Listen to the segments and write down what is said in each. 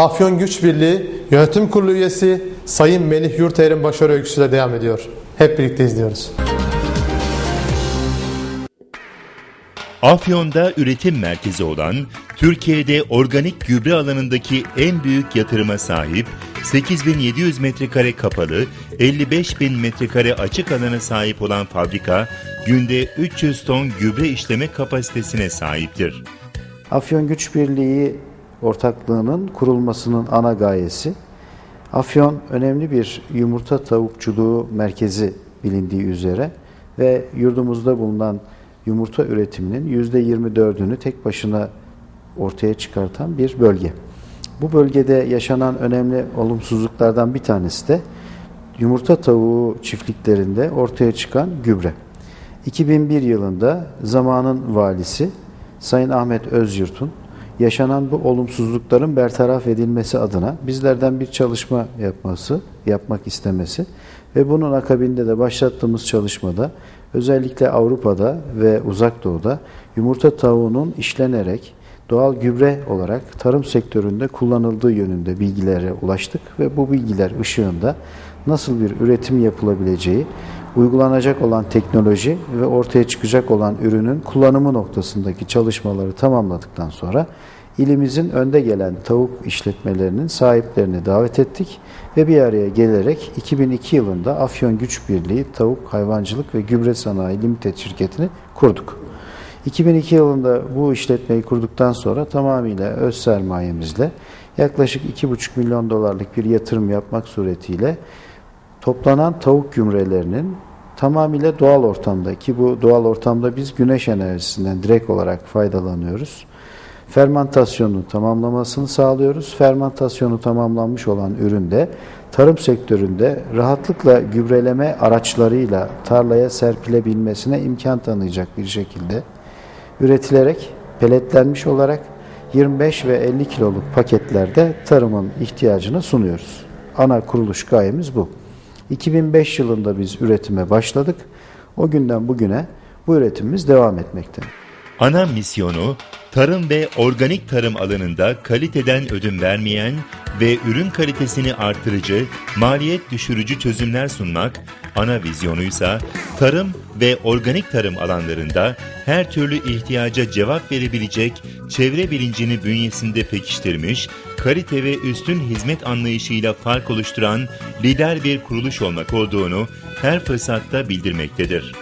Afyon Güç Birliği Yönetim Kurulu üyesi Sayın Melih Yurtayır'ın başarı öyküsüyle devam ediyor. Hep birlikte izliyoruz. Afyon'da üretim merkezi olan, Türkiye'de organik gübre alanındaki en büyük yatırıma sahip, 8700 metrekare kapalı, 55.000 metrekare açık alana sahip olan fabrika, günde 300 ton gübre işleme kapasitesine sahiptir. Afyon Güç Birliği ortaklığının kurulmasının ana gayesi, Afyon önemli bir yumurta tavukçuluğu merkezi bilindiği üzere ve yurdumuzda bulunan yumurta üretiminin %24'ünü tek başına ortaya çıkartan bir bölge. Bu bölgede yaşanan önemli olumsuzluklardan bir tanesi de yumurta tavuğu çiftliklerinde ortaya çıkan gübre. 2001 yılında zamanın valisi Sayın Ahmet Özyurt'un yaşanan bu olumsuzlukların bertaraf edilmesi adına bizlerden bir çalışma yapması, yapmak istemesi ve bunun akabinde de başlattığımız çalışmada özellikle Avrupa'da ve Uzak Doğu'da yumurta tavuğunun işlenerek doğal gübre olarak tarım sektöründe kullanıldığı yönünde bilgilere ulaştık ve bu bilgiler ışığında nasıl bir üretim yapılabileceği, uygulanacak olan teknoloji ve ortaya çıkacak olan ürünün kullanımı noktasındaki çalışmaları tamamladıktan sonra ilimizin önde gelen tavuk işletmelerinin sahiplerini davet ettik ve bir araya gelerek 2002 yılında Afyon Güç Birliği Tavuk Hayvancılık ve Gübre Sanayi Limited şirketini kurduk. 2002 yılında bu işletmeyi kurduktan sonra tamamıyla öz sermayemizle yaklaşık 2,5 milyon dolarlık bir yatırım yapmak suretiyle toplanan tavuk gümrelerinin tamamıyla doğal ortamda ki bu doğal ortamda biz güneş enerjisinden direkt olarak faydalanıyoruz. Fermentasyonun tamamlamasını sağlıyoruz. Fermentasyonu tamamlanmış olan üründe tarım sektöründe rahatlıkla gübreleme araçlarıyla tarlaya serpilebilmesine imkan tanıyacak bir şekilde üretilerek peletlenmiş olarak 25 ve 50 kiloluk paketlerde tarımın ihtiyacını sunuyoruz. Ana kuruluş gayemiz bu. 2005 yılında biz üretime başladık. O günden bugüne bu üretimimiz devam etmekte. Ana misyonu, tarım ve organik tarım alanında kaliteden ödün vermeyen ve ürün kalitesini artırıcı, maliyet düşürücü çözümler sunmak, ana vizyonuysa tarım ve organik tarım alanlarında her türlü ihtiyaca cevap verebilecek çevre bilincini bünyesinde pekiştirmiş, kalite ve üstün hizmet anlayışıyla fark oluşturan lider bir kuruluş olmak olduğunu her fırsatta bildirmektedir.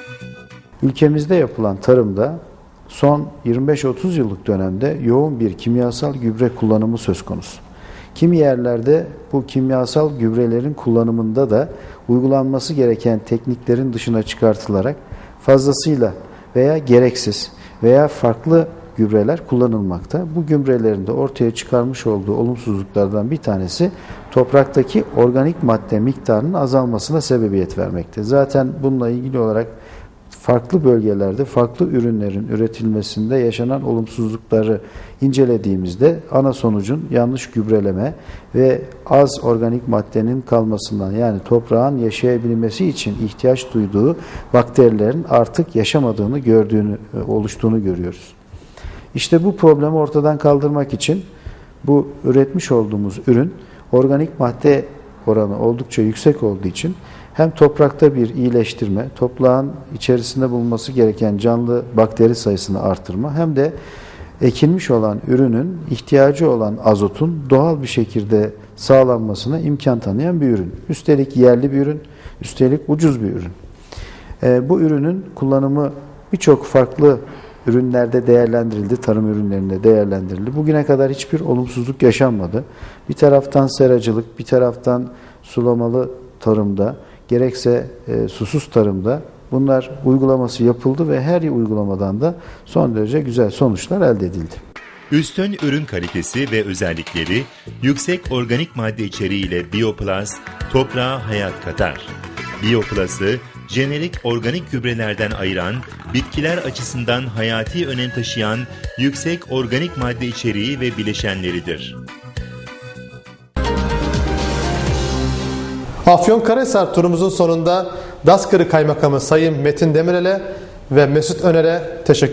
Ülkemizde yapılan tarımda son 25-30 yıllık dönemde yoğun bir kimyasal gübre kullanımı söz konusu. Kimi yerlerde bu kimyasal gübrelerin kullanımında da uygulanması gereken tekniklerin dışına çıkartılarak fazlasıyla veya gereksiz veya farklı gübreler kullanılmakta. Bu gübrelerin de ortaya çıkarmış olduğu olumsuzluklardan bir tanesi topraktaki organik madde miktarının azalmasına sebebiyet vermekte. Zaten bununla ilgili olarak farklı bölgelerde farklı ürünlerin üretilmesinde yaşanan olumsuzlukları incelediğimizde ana sonucun yanlış gübreleme ve az organik maddenin kalmasından yani toprağın yaşayabilmesi için ihtiyaç duyduğu bakterilerin artık yaşamadığını gördüğünü oluştuğunu görüyoruz. İşte bu problemi ortadan kaldırmak için bu üretmiş olduğumuz ürün organik madde oranı oldukça yüksek olduğu için hem toprakta bir iyileştirme, toprağın içerisinde bulunması gereken canlı bakteri sayısını artırma hem de ekilmiş olan ürünün ihtiyacı olan azotun doğal bir şekilde sağlanmasına imkan tanıyan bir ürün. Üstelik yerli bir ürün, üstelik ucuz bir ürün. E, bu ürünün kullanımı birçok farklı ürünlerde değerlendirildi, tarım ürünlerinde değerlendirildi. Bugüne kadar hiçbir olumsuzluk yaşanmadı. Bir taraftan seracılık, bir taraftan sulamalı tarımda, gerekse e, susuz tarımda bunlar uygulaması yapıldı ve her uygulamadan da son derece güzel sonuçlar elde edildi. Üstün ürün kalitesi ve özellikleri, yüksek organik madde içeriğiyle Bioplus toprağa hayat katar. Bioplus'ı jenerik organik gübrelerden ayıran, bitkiler açısından hayati önem taşıyan yüksek organik madde içeriği ve bileşenleridir. Afyon Karahisar turumuzun sonunda Daskırı Kaymakamı Sayın Metin Demirel'e ve Mesut Öner'e teşekkür